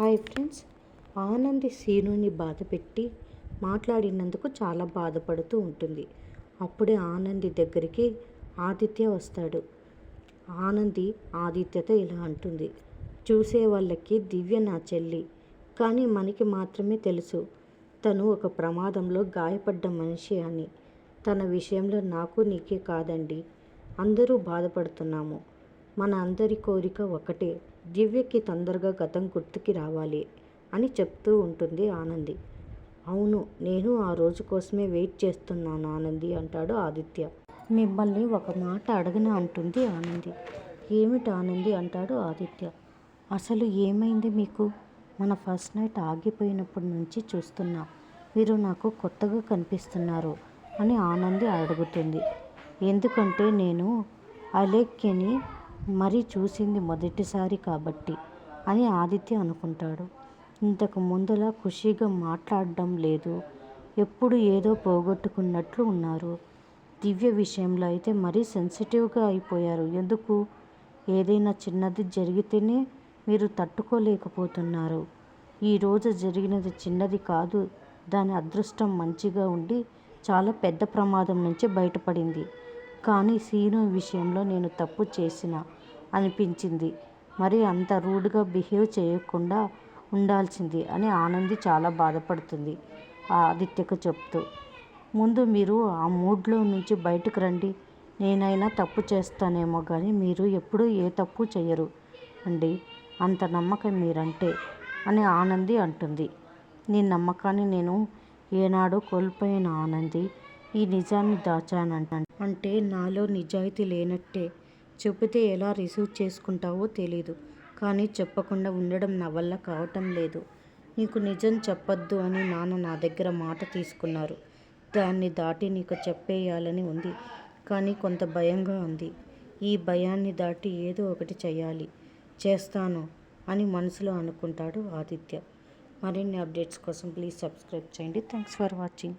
Hi friends. Anandi సీనుని బాధపెట్టి మాట్లాడినందుకు చాలా బాధపడుతూ ఉంటుంది. అప్పుడే ఆనంది దగ్గరికి ఆదిత్య వస్తాడు. ఆనంది ఆదిత్యతో ఇలా అంటుంది. చూసే వాళ్ళకి దివ్య నా చెల్లి. కానీ మనకి మాత్రమే తెలుసు. తను ఒక ప్రమాదంలో గాయపడ్డ మనిషి అని. తన విషయంలో నాకు నీకే కాదండి. అందరూ బాధపడుతున్నాము. మన అందరి కోరిక ఒకటే. దివ్యకి తొందరగా గతం గుర్తుకి రావాలి అని చెప్తూ ఉంటుంది ఆనంది. అవును నేను ఆ రోజు కోసమే వెయిట్ చేస్తున్నాను ఆనంది అంటాడు ఆదిత్య. మిమ్మల్ని ఒక మాట అడగన అంటుంది ఆనంది. ఏమిటి ఆనంది అంటాడు ఆదిత్య. అసలు ఏమైంది మీకు? మన ఫస్ట్ నైట్ ఆగిపోయినప్పటి నుంచి చూస్తున్నా. మీరు నాకు కొత్తగా కనిపిస్తున్నారు అని ఆనంది అడుగుతుంది. ఎందుకంటే నేను అలెక్కిని మరీ చూసింది మొదటిసారి కాబట్టి అని ఆదిత్య అనుకుంటాడు. ఇంతకు ముందులా ఖుషీగా మాట్లాడడం లేదు. ఎప్పుడు ఏదో పోగొట్టుకున్నట్లు ఉన్నారు. దివ్య విషయంలో అయితే మరీ సెన్సిటివ్గా అయిపోయారు. ఎందుకు? ఏదైనా చిన్నది జరిగితేనే మీరు తట్టుకోలేకపోతున్నారు. ఈరోజు జరిగినది చిన్నది కాదు. దాని అదృష్టం మంచిగా ఉండి చాలా పెద్ద ప్రమాదం నుంచి బయటపడింది. కానీ సీను విషయంలో నేను తప్పు చేసిన అనిపించింది. మరి అంత రూడ్గా బిహేవ్ చేయకుండా ఉండాల్సింది అని ఆనంది చాలా బాధపడుతుంది ఆ ఆదిత్యకు చెప్తూ. ముందు మీరు ఆ మూడ్లో నుంచి బయటకు రండి. నేనైనా తప్పు చేస్తానేమో కానీ మీరు ఎప్పుడూ ఏ తప్పు చేయరు అండి. అంత నమ్మకం మీరంటే అని ఆనంది అంటుంది. నీ నమ్మకాన్ని నేను ఏనాడో కోల్పోయిన ఆనంది. ఈ నిజాన్ని దాచానంట అంటే నాలో నిజాయితీ లేనట్టే చెబితే ఎలా రిసీవ్ చేసుకుంటావో తెలీదు. కానీ చెప్పకుండా ఉండడం నా వల్ల కావటం లేదు. నీకు నిజం చెప్పొద్దు అని నాన్న నా దగ్గర మాట తీసుకున్నారు. దాన్ని దాటి నీకు చెప్పేయాలని ఉంది. కానీ కొంత భయంగా ఉంది. ఈ భయాన్ని దాటి ఏదో ఒకటి చేయాలి చేస్తాను అని మనసులో అనుకుంటాడు ఆదిత్య. మరిన్ని అప్డేట్స్ కోసం ప్లీజ్ సబ్స్క్రైబ్ చేయండి. Thanks for watching.